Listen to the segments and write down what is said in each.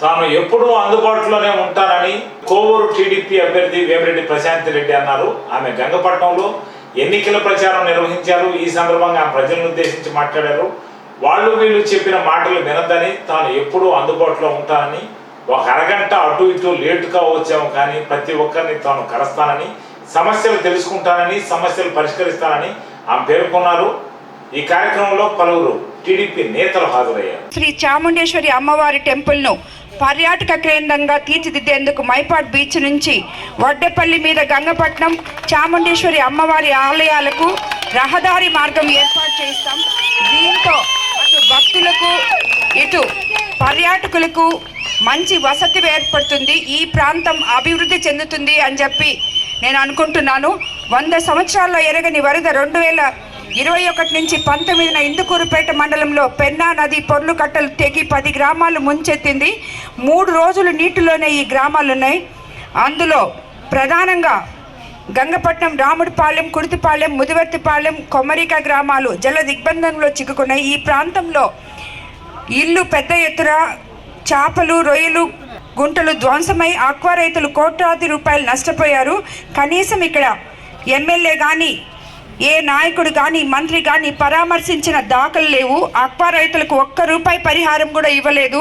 తాను ఎప్పుడూ అందుబాటులోనే ఉంటానని కోవూరు టీడీపీ అభ్యర్థి వేమిరెడ్డి ప్రశాంత్ రెడ్డి అన్నారు. ఆమె గంగపట్నంలో ఎన్నికల ప్రచారం నిర్వహించారు. ఈ సందర్భంగా ఆమె ప్రజలను ఉద్దేశించి మాట్లాడారు. వాళ్ళు వీళ్ళు చెప్పిన మాటలు వినద్దని తాను ఎప్పుడూ అందుబాటులో ఉంటానని ఒక అరగంట అటు ఇటు లేటుగా వచ్చాము కానీ ప్రతి ఒక్కరిని తాను కలుస్తానని సమస్యలు తెలుసుకుంటానని సమస్యలు పరిష్కరిస్తానని ఆమె పేర్కొన్నారు. ఈ కార్యక్రమంలో పలువురు టీడీపీ నేతలు హాజరయ్యారు. శ్రీ చాముండేశ్వరి అమ్మవారి టెంపుల్ను పర్యాటక కేంద్రంగా తీర్చిదిద్దేందుకు మైపాడ్ బీచ్ నుంచి వడ్డేపల్లి మీద గంగపట్నం చాముండేశ్వరి అమ్మవారి ఆలయాలకు రహదారి మార్గం ఏర్పాటు చేస్తాం దీంతో అటు భక్తులకు ఇటు పర్యాటకులకు మంచి వసతి ఏర్పడుతుంది. ఈ ప్రాంతం అభివృద్ధి చెందుతుంది అని చెప్పి నేను అనుకుంటున్నాను. వంద సంవత్సరాల్లో ఎరగని వరద రెండు వేల ఇరవై ఒకటి నుంచి పంతొమ్మిదిన ఇందుకూరుపేట మండలంలో పెన్నా నది పొర్లు కట్టలు తెగి పది గ్రామాలు ముంచెత్తింది. మూడు రోజులు నీటిలోనే ఈ గ్రామాలు ఉన్నాయి అందులో ప్రధానంగా గంగపట్నం రాముడిపాలెం కుడితిపాలెం ముదివర్తిపాలెం కొమరిక గ్రామాలు జల దిగ్బంధంలో చిక్కుకున్నాయి. ఈ ప్రాంతంలో ఇల్లు పెద్ద ఎత్తున చేపలు రొయ్యలు గుంటలు ధ్వంసమై ఆక్వా రైతులు కోట్లాది రూపాయలు నష్టపోయారు. కనీసం ఇక్కడ ఎమ్మెల్యే కానీ ఏ నాయకుడు కానీ మంత్రి కానీ పరామర్శించిన దాఖలు లేవు. అక్వా రైతులకు ఒక్క రూపాయి పరిహారం కూడా ఇవ్వలేదు.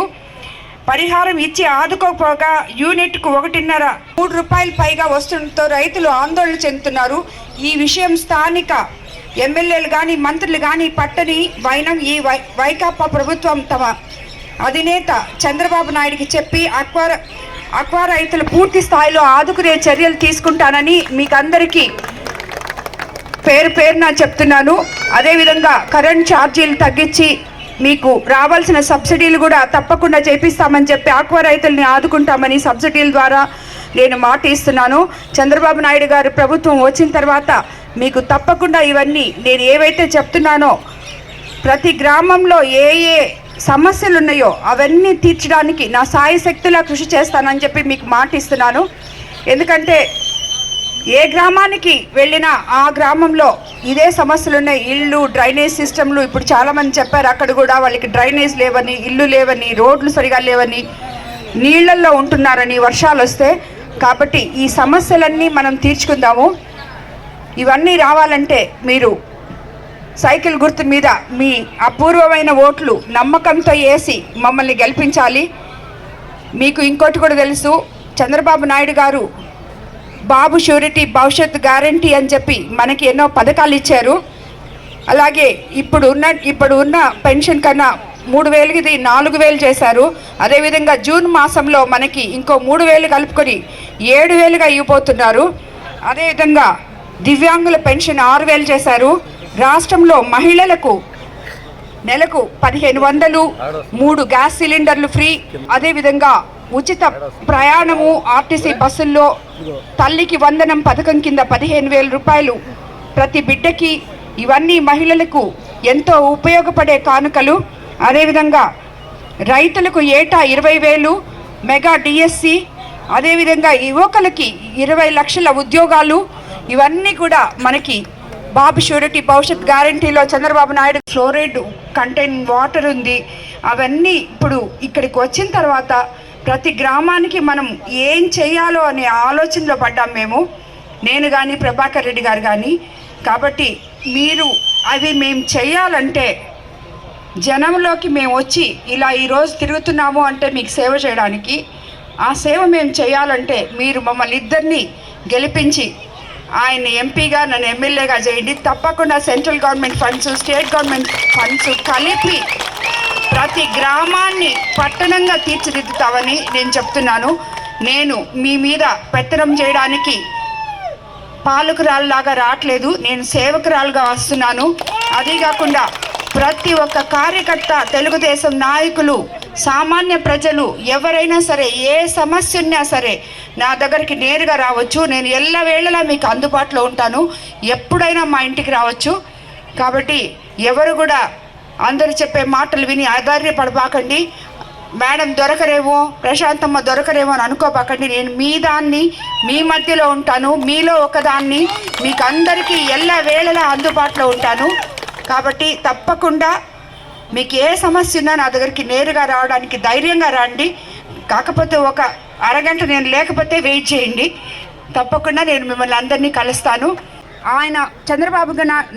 పరిహారం ఇచ్చి ఆదుకోకపోగా యూనిట్కు ఒకటిన్నర మూడు రూపాయలు పైగా వస్తుండటంతో రైతులు ఆందోళన చెందుతున్నారు. ఈ విషయం స్థానిక ఎమ్మెల్యేలు కానీ మంత్రులు కానీ పట్టని వైనం ఈ వై వైకాపా ప్రభుత్వం తమ అధినేత చంద్రబాబు నాయుడికి చెప్పి అక్వా అక్వా రైతులు పూర్తి స్థాయిలో ఆదుకునే చర్యలు తీసుకుంటానని మీకందరికీ పేరు పేరున చెప్తున్నాను. అదేవిధంగా కరెంట్ ఛార్జీలు తగ్గించి మీకు రావాల్సిన సబ్సిడీలు కూడా తప్పకుండా చేపిస్తామని చెప్పి ఆక్వా రైతుల్ని ఆదుకుంటామని సబ్సిడీల ద్వారా నేను మాట ఇస్తున్నాను. చంద్రబాబు నాయుడు గారు ప్రభుత్వం వచ్చిన తర్వాత మీకు తప్పకుండా ఇవన్నీ నేను ఏవైతే చెప్తున్నానో ప్రతి గ్రామంలో ఏ ఏ సమస్యలు ఉన్నాయో అవన్నీ తీర్చడానికి నా సాయశక్తిలా కృషి చేస్తానని చెప్పి మీకు మాట ఇస్తున్నాను. ఎందుకంటే ఏ గ్రామానికి వెళ్ళినా ఆ గ్రామంలో ఇదే సమస్యలు ఉన్నాయి ఇళ్ళు డ్రైనేజ్ సిస్టమ్లు ఇప్పుడు చాలామంది చెప్పారు. అక్కడ కూడా వాళ్ళకి డ్రైనేజ్ లేవని ఇల్లు లేవని రోడ్లు సరిగా లేవని నీళ్ళల్లో ఉంటున్నారని వర్షాలు వస్తే కాబట్టి ఈ సమస్యలన్నీ మనం తీర్చుకుందాము. ఇవన్నీ రావాలంటే మీరు సైకిల్ గుర్తు మీద మీ అపూర్వమైన ఓట్లు నమ్మకంతో వేసి మమ్మల్ని గెలిపించాలి. మీకు ఇంకోటి కూడా తెలుసు. చంద్రబాబు నాయుడు గారు బాబు షూరిటీ భవిష్యత్ గ్యారంటీ అని చెప్పి మనకి ఎన్నో పథకాలు ఇచ్చారు. అలాగే ఇప్పుడు ఉన్న ఇప్పుడు ఉన్న పెన్షన్ కన్నా మూడు వేలకి ఇది నాలుగు వేలు చేశారు. అదేవిధంగా జూన్ మాసంలో మనకి ఇంకో మూడు వేలు కలుపుకొని ఏడు వేలుగా ఇవ్వబోతున్నారు. అదేవిధంగా దివ్యాంగుల పెన్షన్ ఆరు వేలు చేశారు. రాష్ట్రంలో మహిళలకు నెలకు పదిహేను వందలు మూడు గ్యాస్ సిలిండర్లు ఫ్రీ అదేవిధంగా ఉచిత ప్రయాణము ఆర్టీసీ బస్సుల్లో తల్లికి వందనం పథకం కింద పదిహేను వేల రూపాయలు. ప్రతి బిడ్డకి ఇవన్నీ మహిళలకు ఎంతో ఉపయోగపడే కానుకలు. అదేవిధంగా రైతులకు ఏటా ఇరవై వేలు మెగా డిఎస్సి అదేవిధంగా యువకులకి ఇరవై లక్షల ఉద్యోగాలు. ఇవన్నీ కూడా మనకి బాబు షూరిటీ భవిష్యత్ గ్యారంటీలో Chandrababu Naidu fluoride contain water ఉంది. అవన్నీ ఇప్పుడు ఇక్కడికి వచ్చిన తర్వాత ప్రతి గ్రామానికి మనం ఏం చేయాలో అనే ఆలోచనలో పడ్డాం మేము. నేను కానీ ప్రభాకర్ రెడ్డి గారు కానీ కాబట్టి మీరు అవి మేము చేయాలంటే జనంలోకి మేము వచ్చి ఇలా ఈరోజు తిరుగుతున్నాము అంటే మీకు సేవ చేయడానికి ఆ సేవ మేము చేయాలంటే మీరు మమ్మల్ని ఇద్దరిని గెలిపించి ఆయన ఎంపీగా నన్ను ఎమ్మెల్యేగా చేయండి. తప్పకుండా central government funds state government funds కలిపి ప్రతి గ్రామాన్ని పట్టణంగా తీర్చిదిద్దుతామని నేను చెప్తున్నాను. నేను మీ మీద పెత్తనం చేయడానికి పాలకురాలులాగా రావట్లేదు. నేను సేవకురాలుగా వస్తున్నాను. అదే కాకుండా ప్రతి ఒక్క కార్యకర్త తెలుగుదేశం నాయకులు సామాన్య ప్రజలు ఎవరైనా సరే ఏ సమస్య ఉన్నా సరే నా దగ్గరికి నేరుగా రావచ్చు. నేను ఎల్లవేళలా మీకు అందుబాటులో ఉంటాను. ఎప్పుడైనా మా ఇంటికి రావచ్చు. కాబట్టి ఎవరు కూడా అందరూ చెప్పే మాటలు విని ఆధార్యపడబాకండి మేడం దొరకరేమో ప్రశాంతమ్మ దొరకరేమో అని అనుకోబాకండి. నేను మీ దాన్ని మీ మధ్యలో ఉంటాను మీలో ఒకదాన్ని మీకు అందరికీ ఎల్ల వేళలా అందుబాటులో ఉంటాను. కాబట్టి తప్పకుండా మీకు ఏ సమస్య ఉన్నా నా దగ్గరికి నేరుగా రావడానికి ధైర్యంగా రండి. కాకపోతే ఒక అరగంట నేను లేకపోతే వెయిట్ చేయండి. తప్పకుండా నేను మిమ్మల్ని అందరినీ కలుస్తాను. ఆయన చంద్రబాబు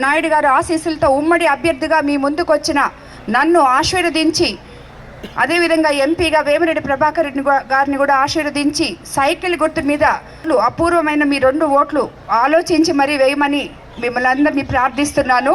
నాయుడు గారు ఆశీస్సులతో ఉమ్మడి అభ్యర్థిగా మీ ముందుకు వచ్చిన నన్ను ఆశీర్వదించి అదేవిధంగా ఎంపీగా వేమిరెడ్డి ప్రభాకర్ రెడ్డి గారిని కూడా ఆశీర్వదించి సైకిల్ గుర్తు మీద అపూర్వమైన మీ రెండు ఓట్లు ఆలోచించి మరీ వేయమని మిమ్మల్ని అందరినీ ప్రార్థిస్తున్నాను.